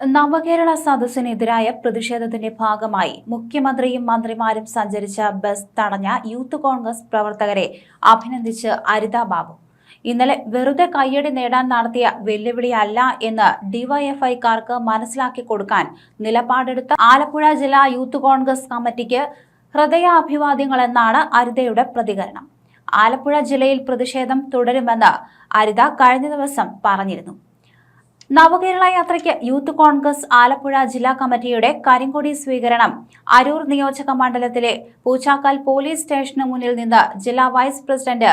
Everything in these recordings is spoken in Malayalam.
നവകേരള സദസ്സിനെതിരായ പ്രതിഷേധത്തിന്റെ ഭാഗമായി മുഖ്യമന്ത്രിയും മന്ത്രിമാരും സഞ്ചരിച്ച ബസ് തടഞ്ഞ യൂത്ത് കോൺഗ്രസ് പ്രവർത്തകരെ അഭിനന്ദിച്ച് അരിത ബാബു. ഇന്നലെ വെറുതെ കയ്യടി നേടാൻ നടത്തിയ വെല്ലുവിളിയല്ല എന്ന് ഡിവൈഎഫ്ഐക്കാർക്ക് മനസ്സിലാക്കി കൊടുക്കാൻ നിലപാടെടുത്ത ആലപ്പുഴ ജില്ലാ യൂത്ത് കോൺഗ്രസ് കമ്മിറ്റിക്ക് ഹൃദയാഭിവാദ്യങ്ങളെന്നാണ് അരിതയുടെ പ്രതികരണം. ആലപ്പുഴ ജില്ലയിൽ പ്രതിഷേധം തുടരുമെന്ന് അരിത കഴിഞ്ഞ ദിവസം പറഞ്ഞിരുന്നു. നവകേരള യാത്രയ്ക്ക് യൂത്ത് കോൺഗ്രസ് ആലപ്പുഴ ജില്ലാ കമ്മിറ്റിയുടെ കരിങ്കൊടി സ്വീകരണം. അരൂർ നിയോജക മണ്ഡലത്തിലെ പൂച്ചാക്കാൽ പോലീസ് സ്റ്റേഷന് മുന്നിൽ നിന്ന് ജില്ലാ വൈസ് പ്രസിഡന്റ്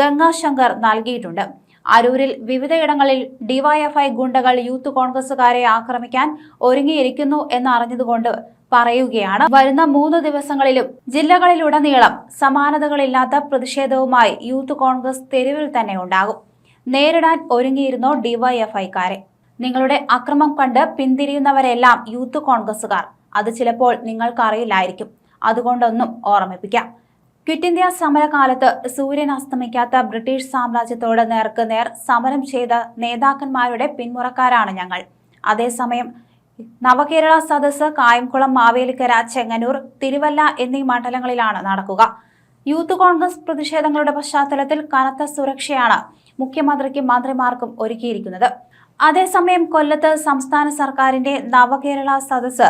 ഗംഗാശങ്കർ നൽകിയിട്ടുണ്ട്. അരൂരിൽ വിവിധയിടങ്ങളിൽ ഡിവൈഎഫ്ഐ ഗുണ്ടകൾ യൂത്ത് കോൺഗ്രസുകാരെ ആക്രമിക്കാൻ ഒരുങ്ങിയിരിക്കുന്നു എന്നറിഞ്ഞതുകൊണ്ട് പറയുകയാണ്. വരുന്ന മൂന്ന് ദിവസങ്ങളിലും ജില്ലകളിലുടനീളം സമാനതകളില്ലാത്ത പ്രതിഷേധവുമായി യൂത്ത് കോൺഗ്രസ് തെരുവിൽ തന്നെ ഉണ്ടാകും. നേരിടാൻ ഒരുങ്ങിയിരുന്നു ഡിവൈഎഫ്ഐക്കാരെ നിങ്ങളുടെ അക്രമം കണ്ട് പിന്തിരിയുന്നവരെല്ലാം യൂത്ത് കോൺഗ്രസുകാർ അത് ചിലപ്പോൾ നിങ്ങൾക്കറിയില്ലായിരിക്കും. അതുകൊണ്ടൊന്നും ഓർമ്മിപ്പിക്കാം. ക്വിറ്റ് ഇന്ത്യ സമരകാലത്ത് സൂര്യൻ അസ്തമിക്കാത്ത ബ്രിട്ടീഷ് സാമ്രാജ്യത്തോട് നേർക്ക് നേർ സമരം ചെയ്ത നേതാക്കന്മാരുടെ പിന്മുറക്കാരാണ് ഞങ്ങൾ. അതേസമയം നവകേരള സദസ്സ് കായംകുളം മാവേലിക്കര ചെങ്ങന്നൂർ തിരുവല്ല എന്നീ മണ്ഡലങ്ങളിലാണ് നടക്കുക. യൂത്ത് കോൺഗ്രസ് പ്രതിഷേധങ്ങളുടെ പശ്ചാത്തലത്തിൽ കനത്ത സുരക്ഷയാണ് മുഖ്യമന്ത്രിക്കും മന്ത്രിമാർക്കും ഒരുക്കിയിരിക്കുന്നത്. അതേസമയം കൊല്ലത്ത് സംസ്ഥാന സർക്കാരിന്റെ നവകേരള സദസ്സ്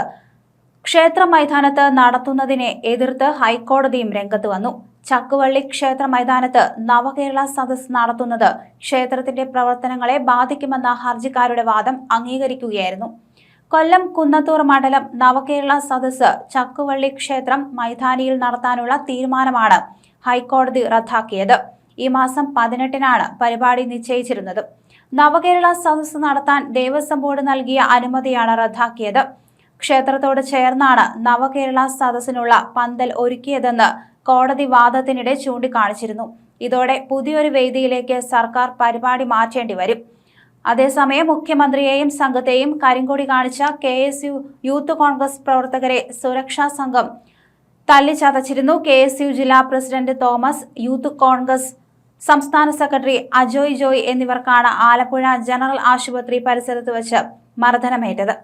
ക്ഷേത്ര മൈതാനത്ത് നടത്തുന്നതിനെ എതിർത്ത് ഹൈക്കോടതിയും രംഗത്ത് വന്നു. ചക്കുവള്ളി ക്ഷേത്ര മൈതാനത്ത് നവകേരള സദസ് നടത്തുന്നത് ക്ഷേത്രത്തിന്റെ പ്രവർത്തനങ്ങളെ ബാധിക്കുമെന്ന ഹർജിക്കാരുടെ വാദം അംഗീകരിക്കുകയായിരുന്നു. കൊല്ലം കുന്നത്തൂർ മണ്ഡലം നവകേരള സദസ്സ് ചക്കുവള്ളി ക്ഷേത്രം മൈതാനിയിൽ നടത്താനുള്ള തീരുമാനമാണ് ഹൈക്കോടതി റദ്ദാക്കിയത്. ഈ മാസം പതിനെട്ടിനാണ് പരിപാടി നിശ്ചയിച്ചിരുന്നത്. നവകേരള സദസ്സ് നടത്താൻ ദേവസ്വം ബോർഡ് നൽകിയ അനുമതിയാണ് റദ്ദാക്കിയത്. ക്ഷേത്രത്തോട് ചേർന്നാണ് നവകേരള സദസ്സിനുള്ള പന്തൽ ഒരുക്കിയതെന്ന് കോടതി വാദത്തിനിടെ ചൂണ്ടിക്കാണിച്ചിരുന്നു. ഇതോടെ പുതിയൊരു വേദിയിലേക്ക് സർക്കാർ പരിപാടി മാറ്റേണ്ടി വരും. അതേസമയം മുഖ്യമന്ത്രിയെയും സംഘത്തെയും കരിങ്കൊടി കാണിച്ച K S U Youth Congress പ്രവർത്തകരെ സുരക്ഷാ സംഘം തല്ലിച്ചതച്ചിരുന്നു കെ എസ് യു ജില്ലാ പ്രസിഡന്റ് തോമസ് യൂത്ത് കോൺഗ്രസ് സംസ്ഥാന സെക്രട്ടറി അജോയ് ജോയ് എന്നിവർക്കാണ് ആലപ്പുഴ ജനറൽ ആശുപത്രി പരിസരത്ത് വെച്ച് മർദ്ദനമേറ്റത്.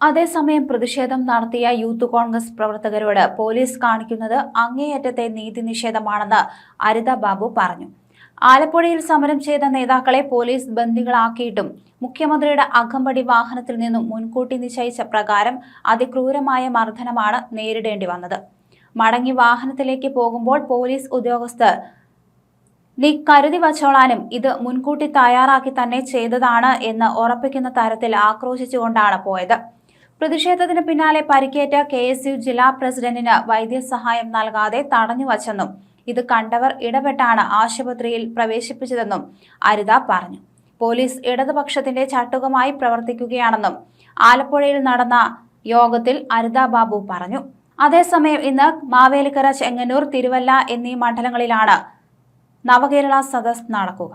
അതേസമയം പ്രതിഷേധം നടത്തിയ യൂത്ത് കോൺഗ്രസ് പ്രവർത്തകരോട് പോലീസ് കാണിക്കുന്നത് അങ്ങേയറ്റത്തെ നീതി നിഷേധമാണെന്ന് അരിത ബാബു പറഞ്ഞു. ആലപ്പുഴയിൽ സമരം ചെയ്ത നേതാക്കളെ പോലീസ് ബന്ദികളാക്കിയിട്ടും മുഖ്യമന്ത്രിയുടെ അകമ്പടി വാഹനത്തിൽ നിന്നും മുൻകൂട്ടി നിശ്ചയിച്ച പ്രകാരം അതിക്രൂരമായ മർദ്ദനമാണ് നേരിടേണ്ടി വന്നത്. മടങ്ങി വാഹനത്തിലേക്ക് പോകുമ്പോൾ പോലീസ് ഉദ്യോഗസ്ഥർ നീ കരുതി വച്ചോളാനും ഇത് മുൻകൂട്ടി തയ്യാറാക്കി തന്നെ ചെയ്തതാണ് എന്ന് ഉറപ്പിക്കുന്ന തരത്തിൽ ആക്രോശിച്ചുകൊണ്ടാണ് പോയത്. പ്രതിഷേധത്തിന് പിന്നാലെ പരിക്കേറ്റ കെ ജില്ലാ പ്രസിഡന്റിന് വൈദ്യസഹായം നൽകാതെ തടഞ്ഞുവച്ചെന്നും ഇത് കണ്ടവർ ഇടപെട്ടാണ് ആശുപത്രിയിൽ പ്രവേശിപ്പിച്ചതെന്നും അരിത പറഞ്ഞു. പോലീസ് ഇടതുപക്ഷത്തിന്റെ ചട്ടുകമായി പ്രവർത്തിക്കുകയാണെന്നും ആലപ്പുഴയിൽ നടന്ന യോഗത്തിൽ അരിത ബാബു പറഞ്ഞു. അതേസമയം ഇന്ന് മാവേലിക്കര ചെങ്ങന്നൂർ തിരുവല്ല എന്നീ മണ്ഡലങ്ങളിലാണ് നവകേരള സദസ് നടക്കുക.